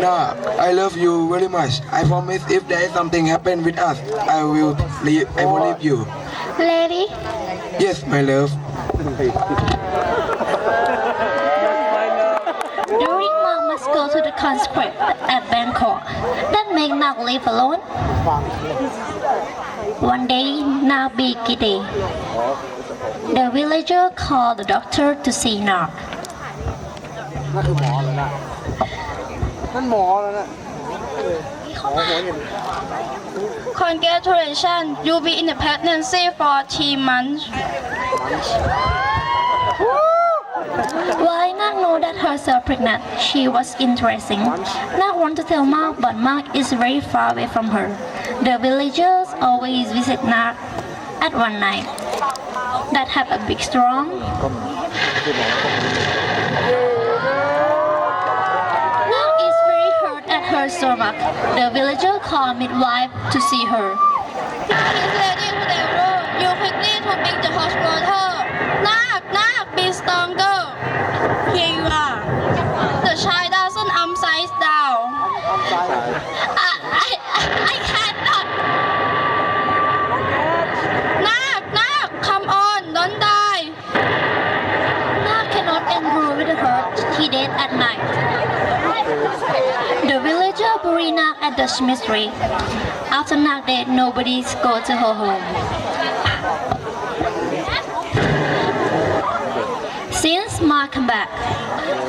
Nah, I love you very much. I promise if there is something happen with us, I will leave, I will leave you. Lady Yes, my love. during Mark must go to the conscript at Bangkok that make Mark live alone one day Mark be giddy the villager called the doctor to see Mark นั่นคือหมอแล้วนะ นั่นหมอแล้วนะ Congratulations, you'll be in the pregnancy for three months. Why Nak know that herself pregnant? She was interesting. Nak want to tell Mark, but Mark is very far away from her. The villagers always visit Nak at one night. That have a big storm. Stomach. The villager called midwife to see her. Please, lady, whatever, you quickly to bring the hospital. Nak, Nak, be stronger. Here you are. The child doesn't upside down. I, I, I cannot. Nak, Nak, come on, don't die. Nak cannot endure with her. He dead at night. The villager Nak at the cemetery. After that, dead, nobody go to her home. Since Mark come back,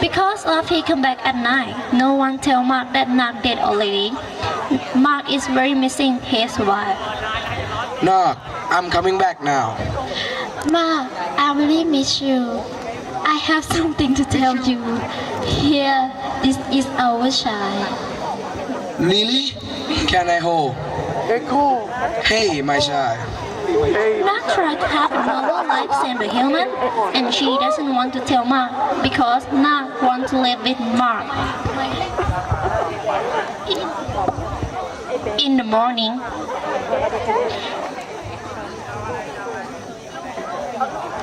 because of he come back at night, no one tell Mark that Nak dead already. Mark is very missing his wife. Nah, I'm coming back now. Ma, I really miss you. I have something to tell you. Here, this is our child. Lily, can I hold? Hey, my child. Mantra have a normal life same as human, and she doesn't want to tell Ma because Na want to live with Ma. In the morning,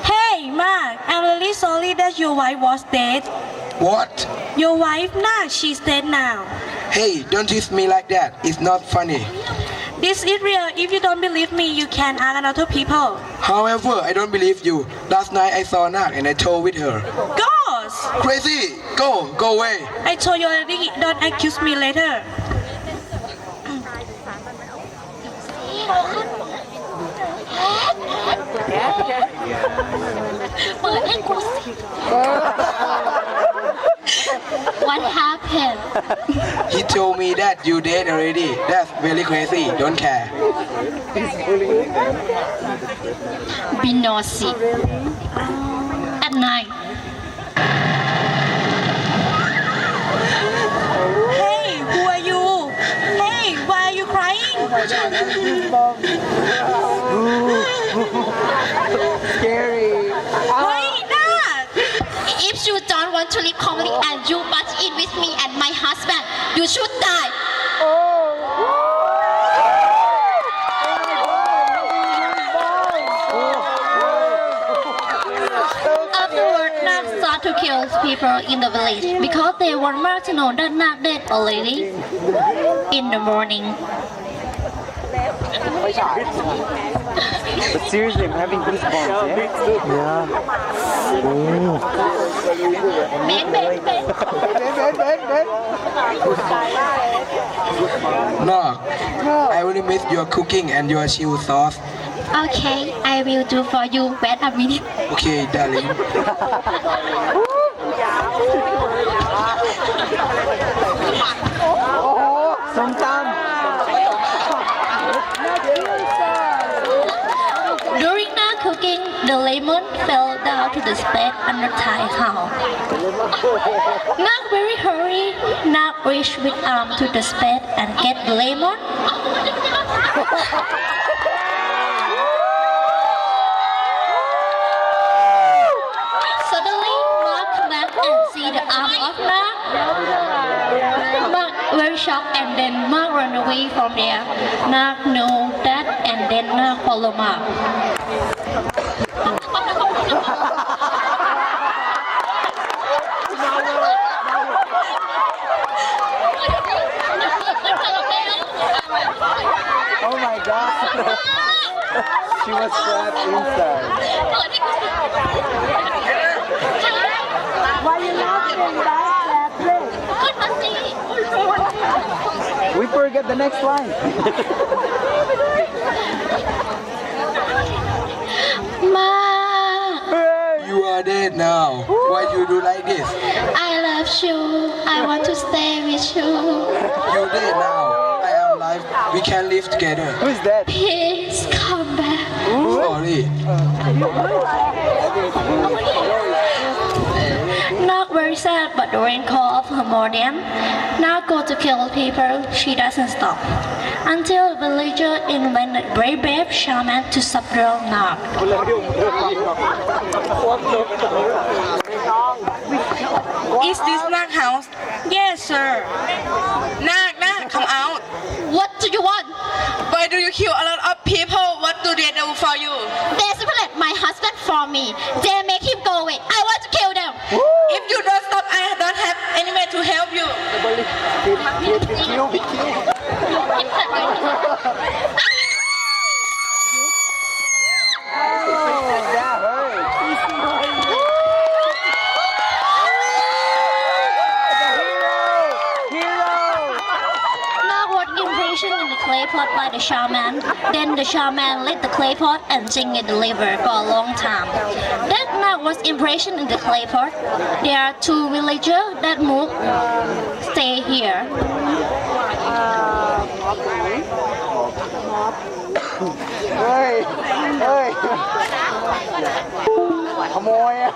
Hey, Ma, I'm really sorry that your wife was dead. What? Your wife, Na, she's dead now. Hey, don't tease me like that. It's not funny. This is real. If you don't believe me, you can ask another people. However, I don't believe you. Last night I saw Nak and I told with her. Ghost! Crazy! Go, go away. I told you already, don't accuse me later. what happened? He told me that you dead already. That's very crazy. Don't care. Be nosy. At night, Hey, who are you? Hey, why are you crying? ส a r y Hey, nah! if you don't want to live calmly oh. and you butt in with me and my husband. You should die. Oh. Afterward, Nam started to kill people in the village because they were marginal that Nam dead already. In the morning, but seriously, I'm having goosebumps. Yeah. yeah. Ooh. no, I really miss your cooking and your chill sauce. Okay, I will do for you. Wait a minute. Okay, darling. spade under Thai house. Nak very hurry. Nak reach with arm to the spade and get the lemon. Suddenly, Mark come back and see the arm of Nak. Mark very shocked and then Mark run away from there. Nak know that and then Nak follow Mark. she was trapped inside. Why you laughing, guys? We forget the next line. Ma! You are dead now. Why you do like this? I love you. I want to stay with you. You dead now. I alive. We can live together. Who's that? please come back Sorry. Not very sad, but the rainfall of her modem. Now go to kill people, she doesn't stop. Until villager invented brave brave shaman to subdue Nak. Is this Nak house? Yes, sir. Nak, Nak, come out. What do you want. Why do you kill a lot of people? What do they do for you? They separate my husband from me. They make him go away. I want to kill them. If you don't stop, I don't have any way to help you. That hurt. Nak was imprisoned in the clay pot by the shaman. Then the shaman lit the clay pot and sing it deliver for a long time. That night was impression in the clay pot. There are two villagers that move stay here. ขโมยอ่ะ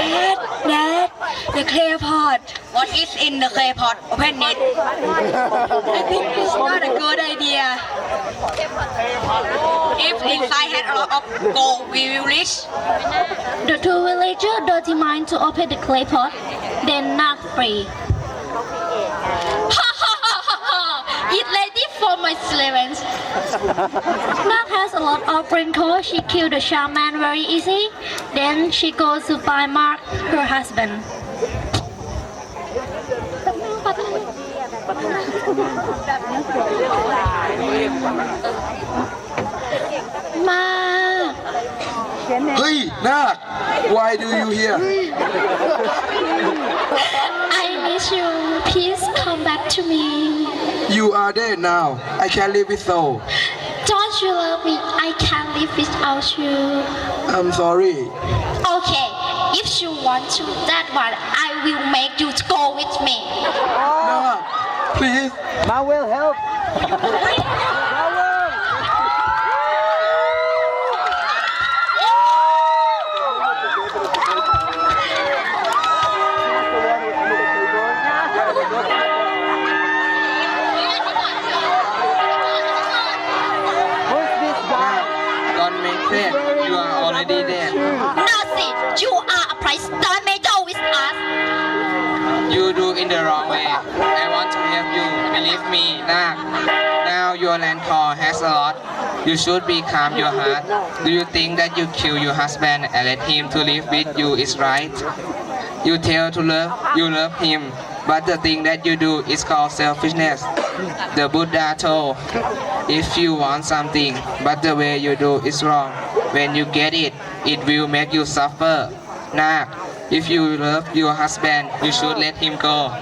Dad, Dad, the clay pot. What is in the clay pot? Open it. I think it's not a good idea. If inside had a lot of gold, we will reach. The two villagers dirty mind to open the clay pot. Then Nak free. Ha ha ha ha ha It's ready for my servants Nak has a lot of wrinkles. She killed the shaman very easy. Then she goes to find Mark, her husband. Mark, Hey, Nak. Why do you here? are dead now. I can't live with soul. Don't you love me? I can't live without you. I'm sorry. Okay, if you want to, that one, I will make you to go with me. Nak, please. Ma will help. Make. You are already there. Nazi You are a price make go with us You do in the wrong way. I want to help you. Believe me, Nak. Now your land call has a lot. You should be calm your heart. Do you think that you kill your husband and let him to live with you is right? You tell to love, you love him. But the thing that you do is called selfishness. The Buddha told, if you want something, but the way you do is wrong, when you get it, it will make you suffer. Nah, if you love your husband, you should let him go.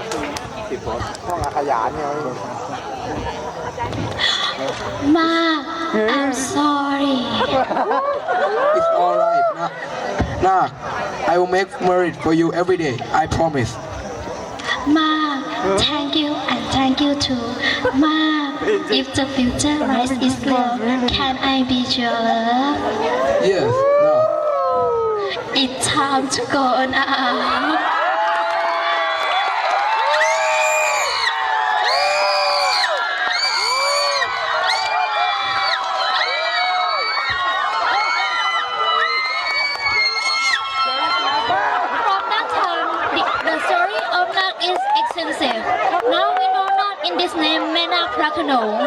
Ma, I'm sorry. it's alright. Nah, nah, I will make merit for you every day, I promise. Mark, thank you and thank you too. Mark, if the future lies is love, can I be your love? Yes, Nak. It's time to go now. Extensive. Now we know Nak in this name Mena Prakano.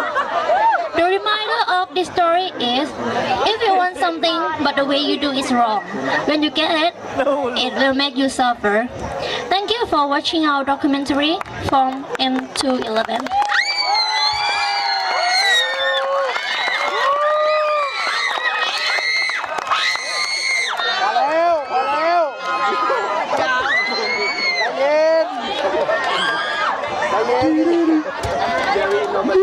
The reminder of this story is if you want something but the way you do is wrong, when you get it, it will make you suffer. Thank you for watching our documentary from M211.